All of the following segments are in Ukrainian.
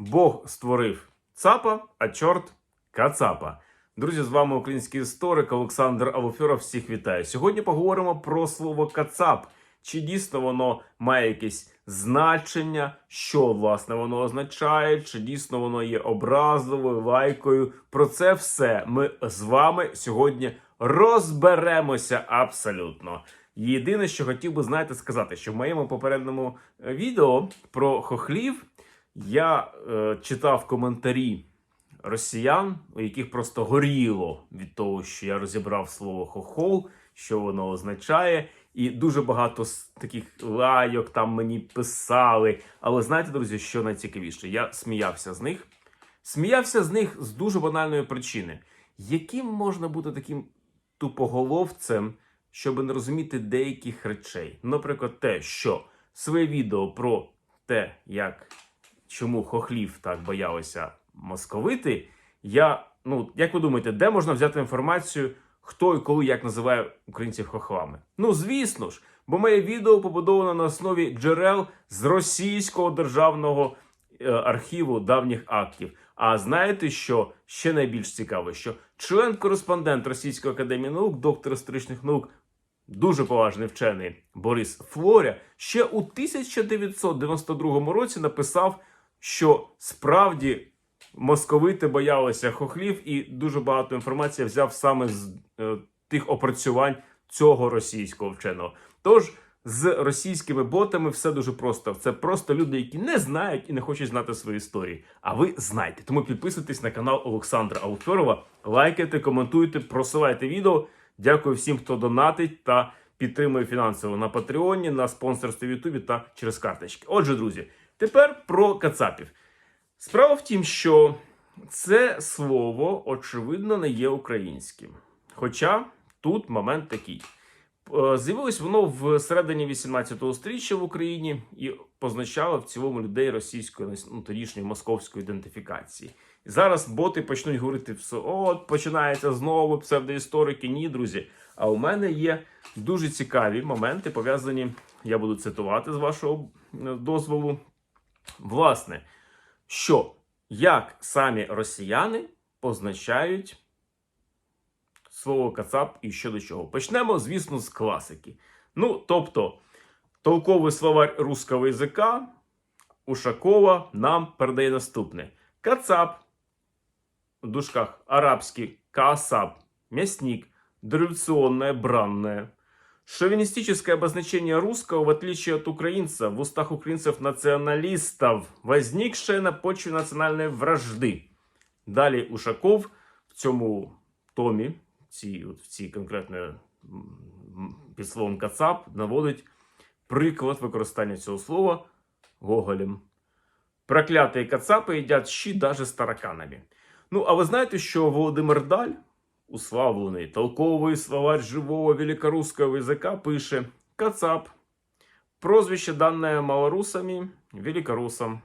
Бог створив цапа, а чорт кацапа. Друзі, з вами український історик Олександр Алофьоров. Всіх вітаю. Сьогодні поговоримо про слово кацап. Чи дійсно воно має якесь значення, що власне воно означає, чи дійсно воно є образливою, лайкою. Про це все ми з вами сьогодні розберемося абсолютно. Єдине, що хотів би знаєте, сказати, що в моєму попередньому е, відео про хохлів я е, читав коментарі росіян, у яких просто горіло від того, що я розібрав слово хохол, що воно означає. І дуже багато таких лайок там мені писали. Але знаєте, друзі, що найцікавіше? Я сміявся з них. Сміявся з них з дуже банальної причини. Яким можна бути таким тупоголовцем, щоб не розуміти деяких речей? Наприклад, те, що своє відео про те, як чому хохлів так боялися московити, я, ну, як ви думаєте, де можна взяти інформацію, хто і коли як називає українців хохлами? Ну, звісно ж, бо моє відео побудовано на основі джерел з російського державного е, архіву давніх актів. А знаєте, що ще найбільш цікаво, що член-кореспондент Російської академії наук, доктор історичних наук, дуже поважний вчений Борис Флоря, ще у 1992 році написав, що справді московити боялися хохлів, і дуже багато інформації взяв саме з е, тих опрацювань цього російського вченого. Тож з російськими ботами все дуже просто. Це просто люди, які не знають і не хочуть знати свої історії. А ви знаєте. Тому підписуйтесь на канал Олександра Алферова, лайкайте, коментуйте, просувайте відео. Дякую всім, хто донатить та підтримує фінансово на Патреоні, на спонсорстві в Ютубі та через карточки. Отже, друзі, тепер про кацапів. Справа в тім, що це слово, очевидно, не є українським. Хоча тут момент такий. Е, З'явилось воно в середині 18 століття в Україні і позначало в цілому людей російської ну, тодішньої московської ідентифікації. І зараз боти почнуть говорити все, от починається знову псевдоісторики. Ні, друзі. А у мене є дуже цікаві моменти, пов'язані, я буду цитувати з вашого е, дозволу. Власне, що як самі росіяни позначають слово Кацап і що до чого. Почнемо, звісно, з класики. Ну, тобто, толковий словарь русского язика Ушакова нам передає наступне: Кацап, в дужках арабський каасап, мясник, дореволюционное бранное. Шовинистическое обозначение русского, в отличие от украинца, в устах украинцев-националистов, возникшее на почве национальной вражды. Далі Ушаков в цьому томі, цій, от в конкретно під словом Кацап, наводить приклад використання цього слова Гоголем. Проклятые кацапи їдять щі даже з тараканами. Ну, а ви знаєте, що Володимир Даль, уславлений толковий словарь живого великорусского язика, пише Кацап. Прозвище дане малорусами великорусам.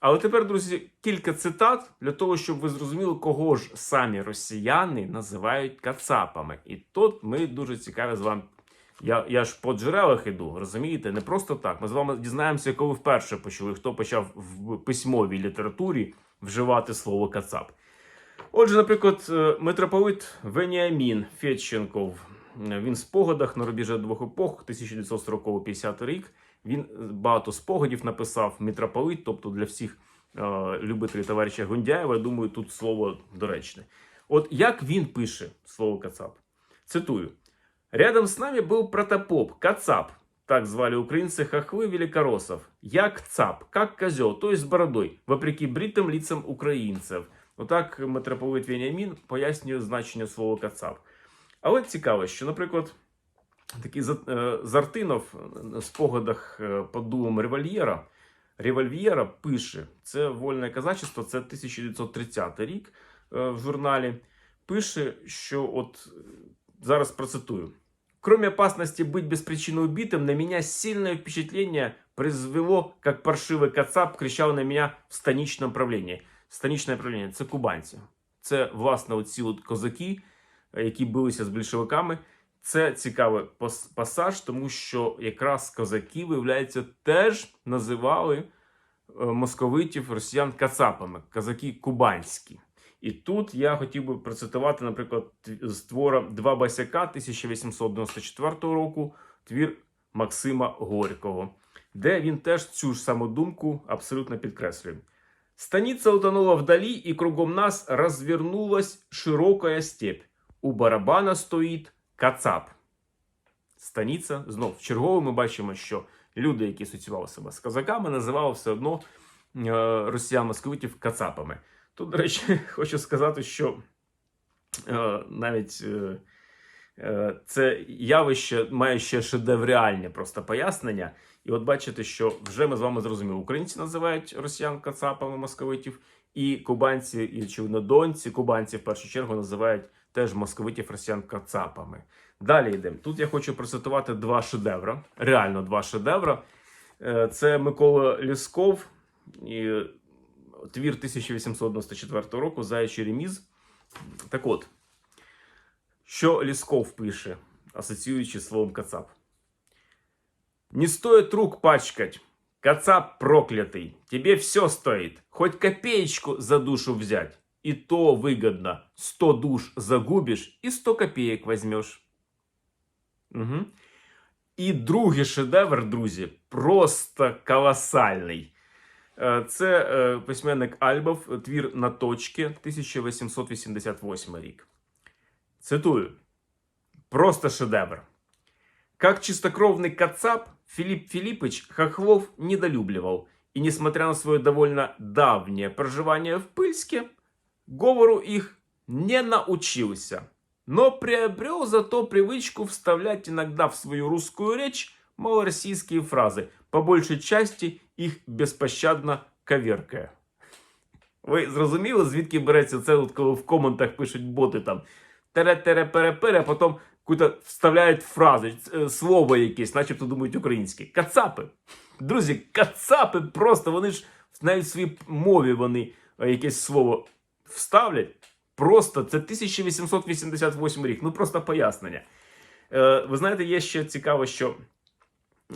Але тепер, друзі, кілька цитат для того, щоб ви зрозуміли, кого ж самі росіяни називають кацапами. І тут ми дуже цікаві з вами. Я, я ж по джерелах іду, розумієте? Не просто так. Ми з вами дізнаємося, коли вперше почули, хто почав в письмовій літературі вживати слово кацап. Отже, наприклад, е, митрополит Веніамін Федченков. е, Він в спогадах на рубежі двох епох, 1940-50 рік. Він е, багато спогадів написав митрополит, тобто для всіх е, любителів товариша Гундяєва, я думаю, тут слово доречне. От як він пише слово Кацап? Цитую: Рядом с нами был протопоп, Кацап. Так звали украинцы хохлы великороссов. Як цап, как козел, то есть с бородой, вопреки бритым лицам українців. Отак митрополит Веніамін пояснює значення слова кацап. Але цікаво, що, наприклад, такий За- е, Зартинов в спогадах е, під дулом револьєра. Револьвєра пише: це вольне казачество, це 1930 рік е, в журналі. Пише, що от е, зараз процитую. Кроме опасности быть без причины убитым, на меня сильное впечатление произвело, как паршивый кацап кричал на меня в станичном правлении. Станичне правління це кубанці. Це, власне, оці от козаки, е, які билися з більшовиками. Це цікавий пасаж, тому що якраз козаки, виявляється, теж називали е, московитів, росіян кацапами, казаки кубанські. І тут я хотів би процитувати, наприклад, з твора Два басяка 1894 року, твір Максима Горького, де він теж цю ж саму думку абсолютно підкреслює. Станица утонула вдали, и кругом нас развернулась широкая степь. У барабана стоїть кацап. Станиця, знов чергово ми бачимо, що люди, які асоціювали себе з казаками, називали все одно е, росіян московитів кацапами. Тут, до речі, хочу сказати, що е, навіть е, це явище має ще шедевріальне просто пояснення. І от бачите, що вже ми з вами зрозуміли, українці називають росіян кацапами московитів, і кубанці, і очевидно, донці, кубанці в першу чергу називають теж московитів росіян кацапами. Далі йдемо. Тут я хочу процитувати два шедевра, реально два шедевра. Е, Це Микола Лісков, твір 1894 року Заячий реміз. Так от, що Лісков пише, асоціюючи з словом кацап. Не стоит рук пачкать. Кацап проклятый, тебе все стоит. Хоть копеечку за душу взять. И то выгодно. Сто душ загубишь и сто копеек возьмешь. Угу. І другий шедевр, друзі, просто колосальний. Е, Це е, письменник Альбов, твір на точки 1888 рік. Цитую. Просто шедевр. Как чистокровный кацап, Филипп Филиппович Хохлов недолюбливал, и, несмотря на свое довольно давнее проживание в Пыльске, говору их не научился, но приобрел зато привычку вставлять иногда в свою русскую речь малороссийские фразы, по большей части их беспощадно коверкая. Ви зрозуміли, звідки береться це, от коли в коментах пишуть боти там тере-тере-пере-пере, а потім куди вставляють фрази, е, слово якесь, начебто думають українське. Кацапи. Друзі, кацапи просто, вони ж навіть в своїй мові вони е, якесь слово вставлять. Просто це 1888 рік. Ну просто пояснення. Е, ви знаєте, є ще цікаво, що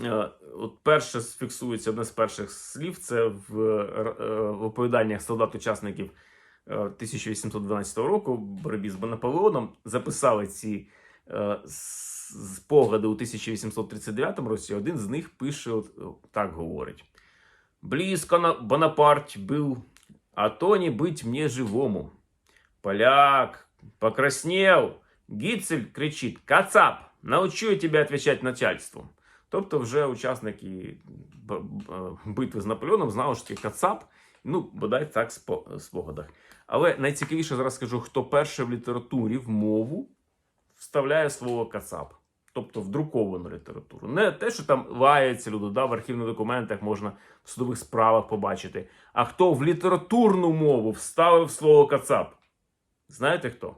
е, от перше фіксується одне з перших слів. Це в, е, в оповіданнях солдат-учасників е, 1812 року в боротьбі з Наполеоном записали ці е, спогади у 1839 році. Один з них пише, от, так говорить: Близко на Бонапарт був, а то не быть мне живому. Поляк, покраснел. Гіцель кричить: Кацап, научу тебе отвечать начальству. Тобто, вже учасники битви з Наполеоном знали, що Кацап, ну, бодай так спо- спогадах. Але найцікавіше зараз скажу, хто перше в літературі в мову вставляє слово Кацап. Тобто в друковану літературу. Не те, що там лається люди, да, в архівних документах можна в судових справах побачити. А хто в літературну мову вставив слово Кацап? Знаєте хто?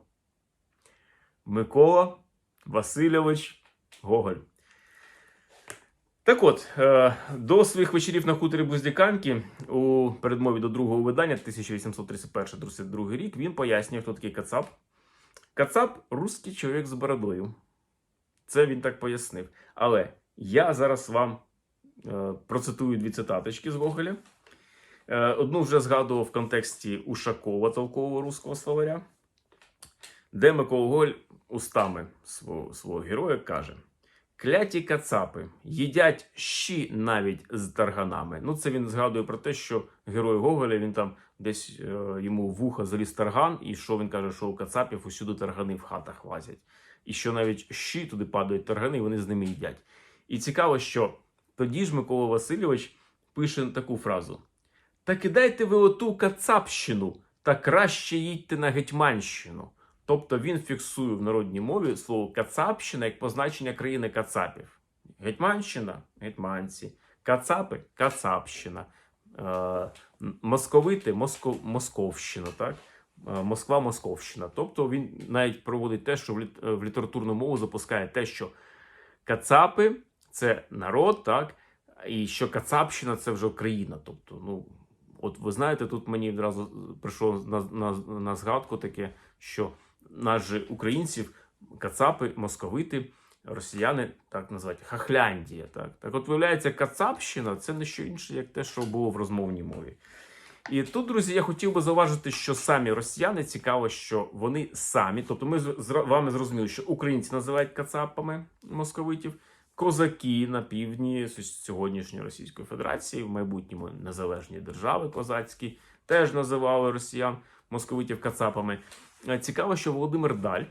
Микола Васильович Гоголь. Так от, е, до своїх вечорів на хуторі Буздяканки у передмові до другого видання 1831-32 рік він пояснює, хто такий Кацап. Кацап русський чоловік з бородою. Це він так пояснив. Але я зараз вам е, процитую дві цитаточки з Гоголя. Е, одну вже згадував в контексті Ушакова, толкового руського словаря, де Микола Гоголь устами свого, свого героя каже: Кляті кацапи їдять щі навіть з тарганами. Ну, це він згадує про те, що герой Гоголя він там десь е, йому в вуха заліз тарган, і що він каже, що у кацапів усюди таргани в хатах лазять. І що навіть щі туди падають таргани, і вони з ними їдять. І цікаво, що тоді ж Микола Васильович пише таку фразу: Та кидайте ви оту кацапщину, та краще їдьте на Гетьманщину. Тобто він фіксує в народній мові слово Кацапщина як позначення країни Кацапів. Гетьманщина гетьманці, Кацапи Кацапщина, е, московити Моско, Московщина, так? Е, Москва Московщина. Тобто він навіть проводить те, що в, е, літературну мову запускає те, що Кацапи це народ, так? І що Кацапщина це вже країна. Тобто, ну, от ви знаєте, тут мені одразу прийшло на, на, на згадку таке, що нас же українців, кацапи, московити росіяни так називають Хахляндія. Так, так от виявляється, Кацапщина це не що інше, як те, що було в розмовній мові. І тут, друзі, я хотів би зауважити, що самі росіяни цікаво, що вони самі, тобто ми з вами зрозуміли, що українці називають кацапами московитів, козаки на півдні сьогоднішньої Російської Федерації, в майбутньому незалежні держави козацькі, теж називали росіян московитів кацапами. Е, Цікаво, що Володимир Даль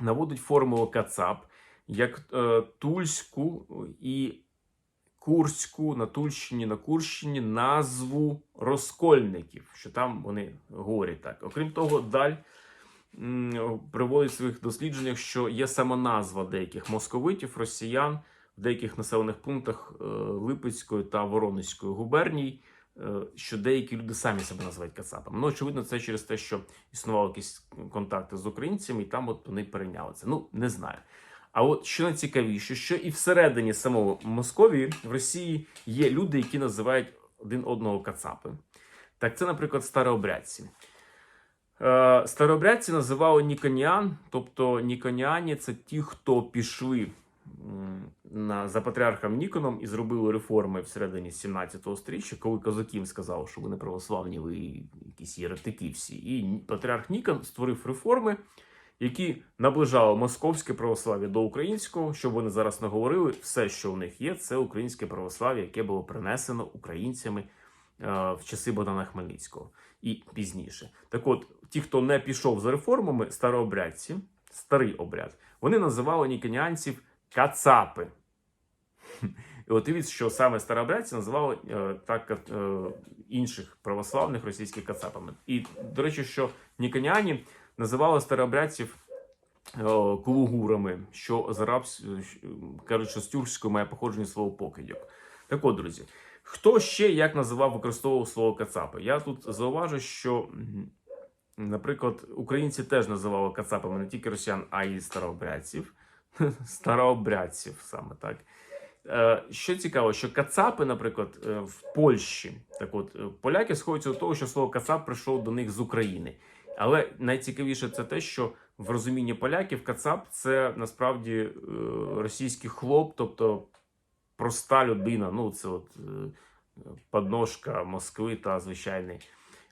наводить формулу кацап як е, тульську і Курську на Тульщині, на Курщині назву розкольників, що там вони говорять так. Окрім того, даль м, приводить в своїх дослідженнях, що є сама назва деяких московитів, росіян в деяких населених пунктах е, Липецької та Воронезької губерній, що деякі люди самі себе називають кацапами. Ну, очевидно, це через те, що існували якісь контакти з українцями, і там от вони перейняли це. Ну, не знаю. А от що найцікавіше, що і всередині самого Московії в Росії є люди, які називають один одного кацапи. Так, це, наприклад, старообрядці. Е, старообрядці називали Ніконіан, тобто Ніконіані це ті, хто пішли за патріархом Ніконом і зробили реформи всередині 17 століття, коли козаків сказали, що ви не православні, ви якісь єретики всі. І патріарх Нікон створив реформи, які наближали московське православ'я до українського, щоб вони зараз не говорили, все, що у них є, це українське православ'я, яке було принесено українцями е, в часи Богдана Хмельницького і пізніше. Так от, ті, хто не пішов за реформами, старообрядці, старий обряд, вони називали ніконіанців кацапи. І от дивіться, що саме старообрядці називали е, так е, інших православних російських кацапами. І до речі, що ніконіані називали старообрядців е, кулугурами, що з арабс... кажуть, що з тюркської має походження слово покидьок. Так от, друзі, хто ще як називав, використовував слово кацапи? Я тут зауважу, що, наприклад, українці теж називали кацапами не тільки росіян, а й старообрядців. Старообрядців саме так. Е, Що цікаво, що кацапи, наприклад, е, в Польщі, так от е, поляки сходяться до того, що слово кацап прийшов до них з України. Але найцікавіше це те, що в розумінні поляків кацап це насправді російський хлоп, тобто проста людина. Ну, це от подножка Москви та звичайний.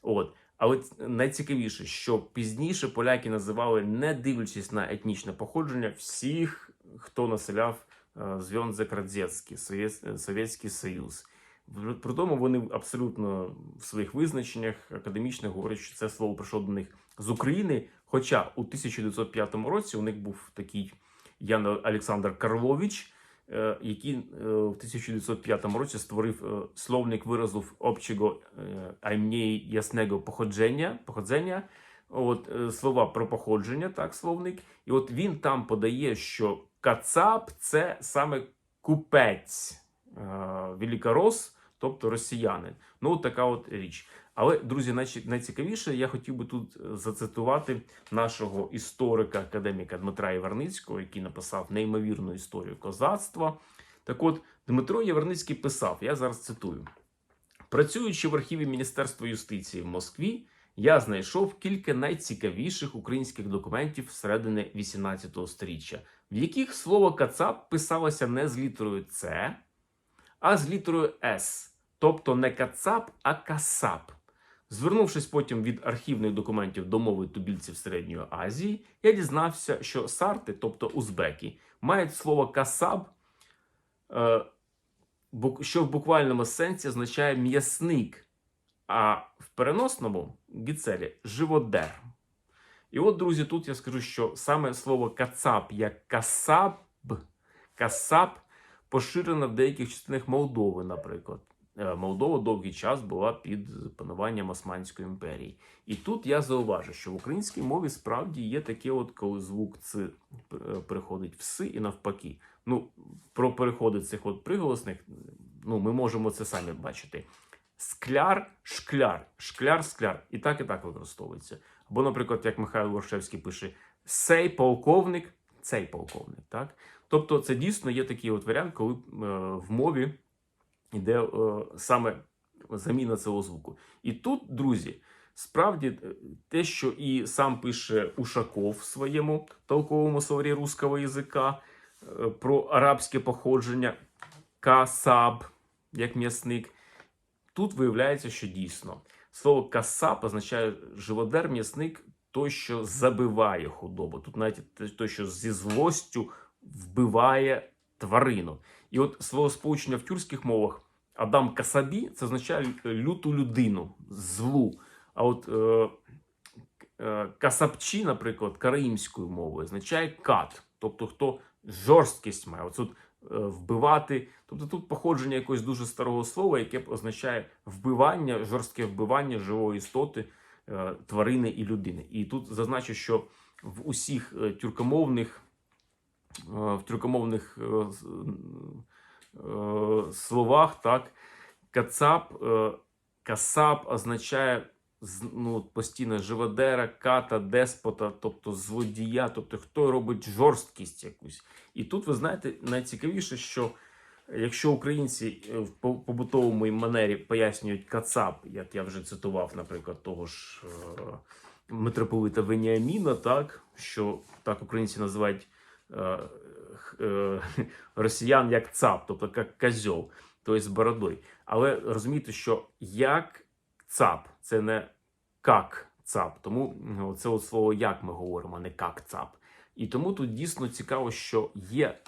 От. Але найцікавіше, що пізніше поляки називали, не дивлячись на етнічне походження, всіх, хто населяв Зв'язок Радзецький, Совєт- Совєтський Союз. При тому вони абсолютно в своїх визначеннях академічних говорять, що це слово прийшло до них з України. Хоча у 1905 році у них був такий Ян Олександр Карлович, е, який е, в 1905 році створив е, словник виразів общого е, ясного походження, походження. От е, слова про походження, так, словник. І от він там подає, що кацап це саме купець, е, великорос, тобто росіянин. Ну, така от річ. Але, друзі, найцікавіше, я хотів би тут е, зацитувати нашого історика, академіка Дмитра Єварницького, який написав неймовірну історію козацтва. Так от, Дмитро Єварницький писав: я зараз цитую: працюючи в архіві Міністерства юстиції в Москві, я знайшов кілька найцікавіших українських документів середини 18 століття, в яких слово кацап писалося не з літерою С, а з літерою С, тобто не кацап, а касап. Звернувшись потім від архівних документів до мови тубільців Середньої Азії, я дізнався, що сарти, тобто узбеки, мають слово касаб, е, що в буквальному сенсі означає м'ясник, а в переносному гіцелі живодер. І от, друзі, тут я скажу, що саме слово кацап як касаб, касап поширено в деяких частинах Молдови, наприклад. Е, Молдова довгий час була під пануванням Османської імперії. І тут я зауважу, що в українській мові справді є таке, от коли звук ц е, переходить в си і навпаки. Ну, про переходи цих от приголосних, ну, ми можемо це самі бачити. Скляр, шкляр, шкляр, скляр. І так, і так використовується. Або, наприклад, як Михайло Воршевський пише: сей полковник, цей полковник. Так? Тобто, це дійсно є такий от варіант, коли е, в мові йде е, саме заміна цього звуку. І тут, друзі, справді е, те, що і сам пише Ушаков в своєму толковому словарі русского язика, е, про арабське походження касаб, як м'ясник. Тут виявляється, що дійсно слово касаб означає живодер, м'ясник, той, що забиває худобу. Тут навіть той, що зі злостю вбиває тварину. І от слово сполучення в тюркських мовах Адам Касабі це означає люту людину, злу. А от е, е, касапчі, наприклад, караїмською мовою означає кат, тобто хто жорсткість має. От тут вбивати. Тобто тут походження якогось дуже старого слова, яке означає вбивання, жорстке вбивання живої істоти, е, тварини і людини. І тут зазначу, що в усіх е, тюркомовних е, в тюркомовних е, е, словах, так, кацап, е, касап означає ну, постійно живодера, ката, деспота, тобто злодія, тобто хто робить жорсткість якусь. І тут ви знаєте, найцікавіше, що якщо українці е, в побутовому манері пояснюють кацап, як я вже цитував, наприклад, того ж е, митрополита Веніаміна, так що так українці називають е, е, росіян як цап, тобто як козьол, тобто з бородою. Але розумієте, що як цап, це не как цап. Тому ну, це от слово як ми говоримо, а не как цап. І тому тут дійсно цікаво, що є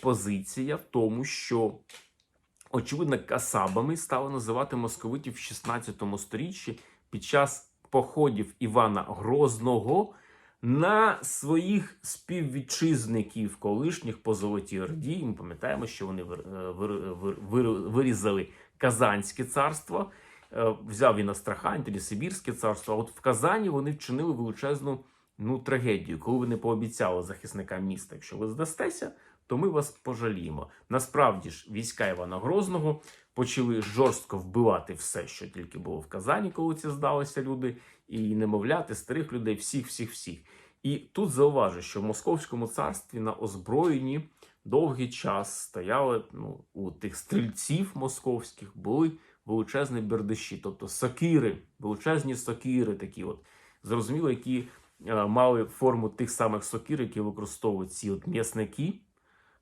позиція в тому, що очевидно касабами стали називати московитів в 16 сторіччі під час походів Івана Грозного на своїх співвітчизників колишніх по Золотій Орді. Ми пам'ятаємо, що вони е, вир- вир- вир- вирізали Казанське царство. Е, Взяв він Астрахань, тоді Сибірське царство. А от в Казані вони вчинили величезну ну, трагедію, коли вони пообіцяли захисникам міста, якщо ви здастеся, то ми вас пожаліємо. Насправді ж війська Івана Грозного почали жорстко вбивати все, що тільки було в Казані, коли ці здалися люди, і немовляти, старих людей, всіх, всіх, всіх. І тут зауважу, що в Московському царстві на озброєнні довгий час стояли ну, у тих стрільців московських були величезні бердиші, тобто сокири, величезні сокири, такі от зрозуміло, які е, мали форму тих самих сокир, які використовують ці от м'ясники,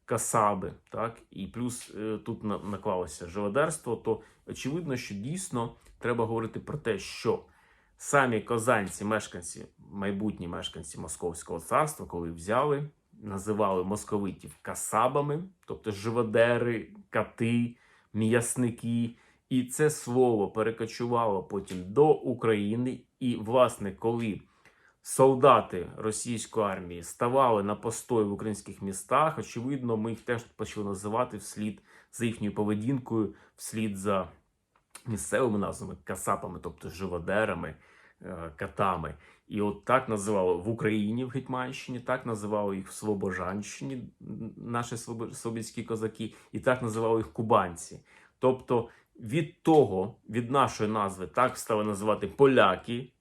касаби, так, і плюс е, тут на- наклалося живодерство, то очевидно, що дійсно треба говорити про те, що самі козанці, мешканці, майбутні мешканці Московського царства, коли взяли, називали московитів касабами, тобто живодери, кати, м'ясники. І це слово перекочувало потім до України. І, власне, коли солдати російської армії ставали на постой в українських містах, очевидно, ми їх теж почали називати вслід за їхньою поведінкою, вслід за місцевими назвами касапами, тобто живодерами, е, катами. І от так називали в Україні, в Гетьманщині, так називали їх в Слобожанщині, наші слобідські козаки, і так називали їх кубанці. Тобто від того, від нашої назви, так стали називати поляки,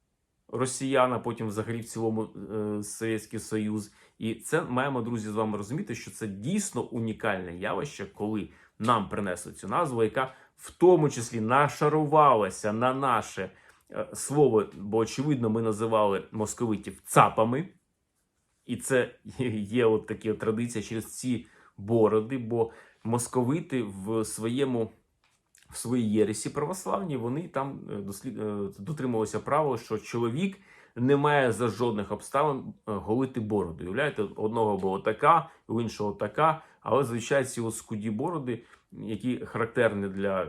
росіян, а потім взагалі в цілому е, Совєтський Союз. І це маємо, друзі, з вами розуміти, що це дійсно унікальне явище, коли нам принесли цю назву, яка в тому числі нашарувалася на наше е, слово, бо очевидно, ми називали московитів цапами, і це є от такі традиція через ці бороди, бо московити в своєму в своїй єресі православній вони там е, дослід... е, дотримувалися правила, що чоловік не має за жодних обставин е, голити бороду. Уявляєте, одного була така, у іншого така, але звичайно ці скуді бороди, які характерні для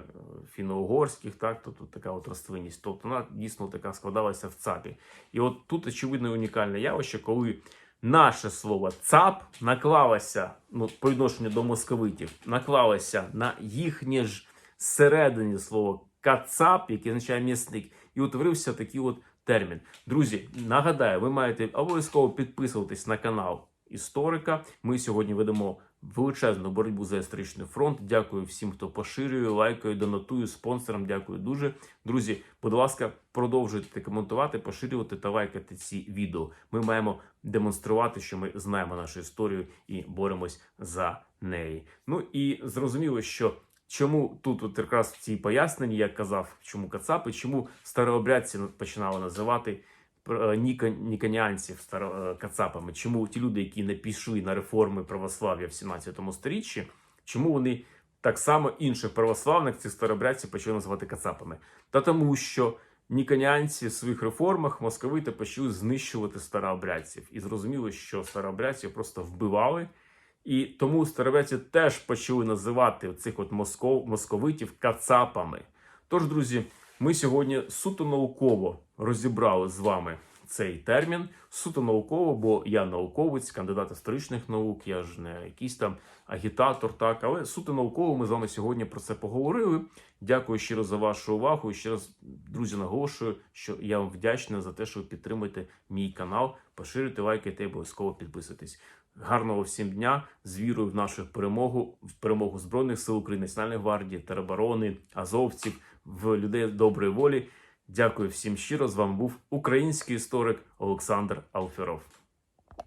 фіно-угорських, так, тобто така от рослинність, тобто вона дійсно така складалася в цапі. І от тут очевидно унікальне явище, коли наше слово цап наклалося ну, по відношенню до московитів, наклалося на їхнє ж зсередині слово кацап, яке означає м'ясник, і утворився такий от термін. Друзі, нагадаю, ви маєте обов'язково підписуватись на канал історика. Ми сьогодні ведемо величезну боротьбу за історичний фронт. Дякую всім, хто поширює, лайкає, донатує, спонсорам. Дякую дуже. Друзі, будь ласка, продовжуйте коментувати, поширювати та лайкати ці відео. Ми маємо демонструвати, що ми знаємо нашу історію і боремось за неї. Ну і зрозуміло, що. Чому тут от якраз в цій поясненні я казав, чому кацапи, чому старообрядці починали називати е, ніка, ніконіанців старо, е, кацапами, чому ті люди, які не пішли на реформи православ'я в 17 сторіччі, чому вони так само інших православних цих старобрядців почали називати кацапами? Та тому, що ніконіанці в своїх реформах московити почали знищувати старообрядців і зрозуміли, що старообрядців просто вбивали. І тому старобрядці теж почали називати цих от москов, московитів кацапами. Тож, друзі, ми сьогодні суто науково розібрали з вами цей термін. Суто науково, бо я науковець, кандидат історичних наук, я ж не якийсь там агітатор, так, але суто науково ми з вами сьогодні про це поговорили. Дякую щиро за вашу увагу. І ще раз, друзі, наголошую, що я вам вдячний за те, що ви підтримуєте мій канал, поширюйте, лайкайте і обов'язково підписуйтесь. Гарного всім дня з вірою в нашу перемогу, в перемогу Збройних сил України, Національної гвардії, тероборони, азовців, в людей доброї волі. Дякую всім щиро. З вами був український історик Олександр Алферов.